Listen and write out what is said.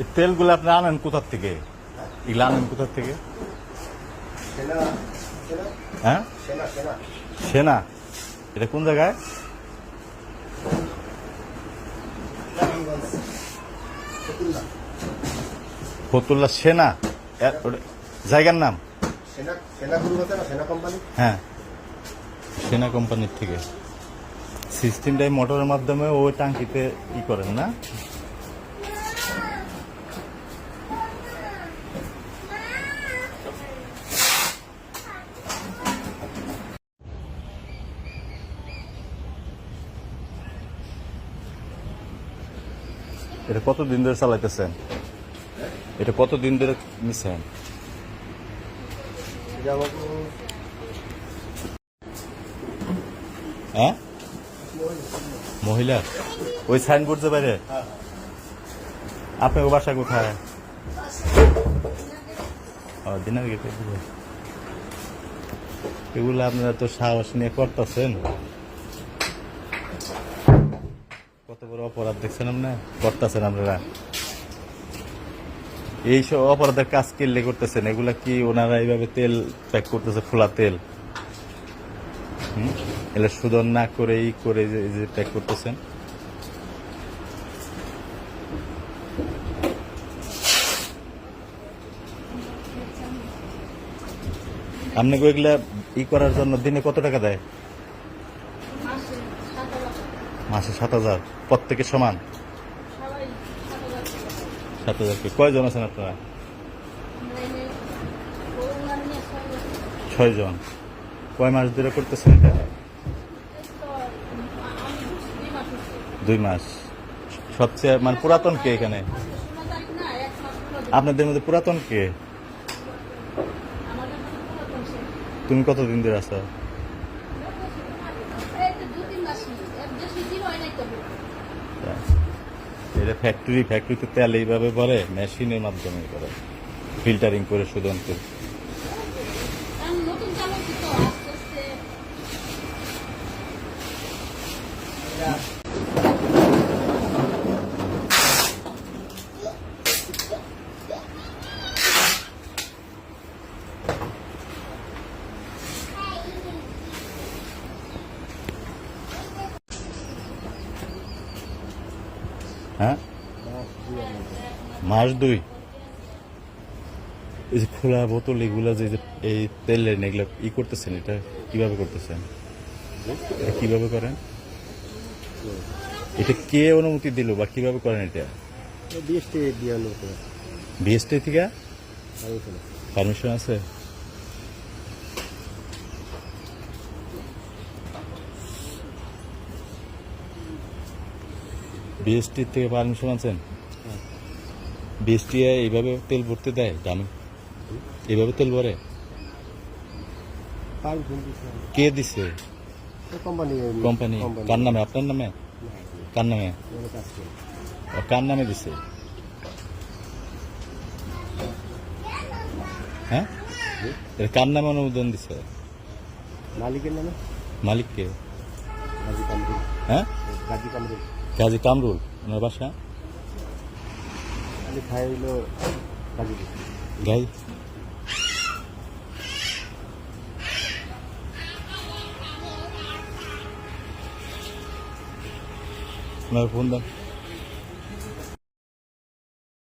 এই তেলগুলো আপনি আনেন কোথার থেকে? এগুলো আনেন কোথার থেকে? হ্যাঁ? সেনা এটা কোন জায়গায়? ফতুল্লা। সেনা? জায়গার নাম? হ্যাঁ। সেনা কোম্পানির থেকে। সিস্টেমটাই মোটরের মাধ্যমে ওই টাঙ্কিতে ই করেন না? এটা কত দিন ধরে চালাইতেছেন? এটা কত দিন ধরে নিছেন? হ্যাঁ? মহিলা? ওই সাইনবোর্ড যে বাইরে? আপনার বাসা কোথায়? দিনার গেটে এগুলো আপনারা তো সাহস নিয়ে করতেছেন কত বড় আপনি? অপরাধের কাজ করতেছেন? এগুলা কি ওনারা এইভাবে তেল তেল? এগুলা শোধন না করে, ই করে যে প্যাক করতেছেন। ওইগুলা ই করার জন্য দিনে কত টাকা দেয়? মাসে সাত হাজার, প্রত্যেকে সমান? সাত হাজার কি? কয়জন আছেন আপনারা? আমরা এনে করোনা নিয়ে ছয় জন কয় মাস ধরে করতেছেন এটা? দুই মাস। সবচেয়ে মানে পুরাতন কে এখানে। আপনাদের মধ্যে পুরাতন কে? তুমি কতদিন ধরে আছো এই তো দু তিন মাস হলো। এর বেশি দিন হয় নাই তবে। এটা ফ্যাক্টরি ফ্যাক্টরিতে তেল এইভাবে ভরে মেশিনের মাধ্যমে করে ফিল্টারিং করে শোধন করে কারণ হ্যাঁ? মাস দুই। এই যে খোলা বোতল এগুলা যে এই তেলের এগুলা ই করতেছেন এটা কীভাবে করতেছেন? এটা কীভাবে করেন? এটা কে অনুমতি দিল বা কীভাবে করেন এটা? বিএসটি থেকে? পারমিশন আছে? বিএসটি থেকে পারমিশন আছেন বিএসটি এইভাবে তেল ভরতে দেয় দামে এইভাবে তেল ভরে? কে দিছে? কোম্পানি কার নামে? আপনার নামে? কার নামে? ও, কার নামে দিছে? হ্যাঁ? কার নামে অনুমোদন দিছে? মালিকের নামে? মালিককে? হ্যাঁ? কামরুল। কাজী কামরুল ওনার বাসা? আমি খাই গাই? ওনার ফোন দেন।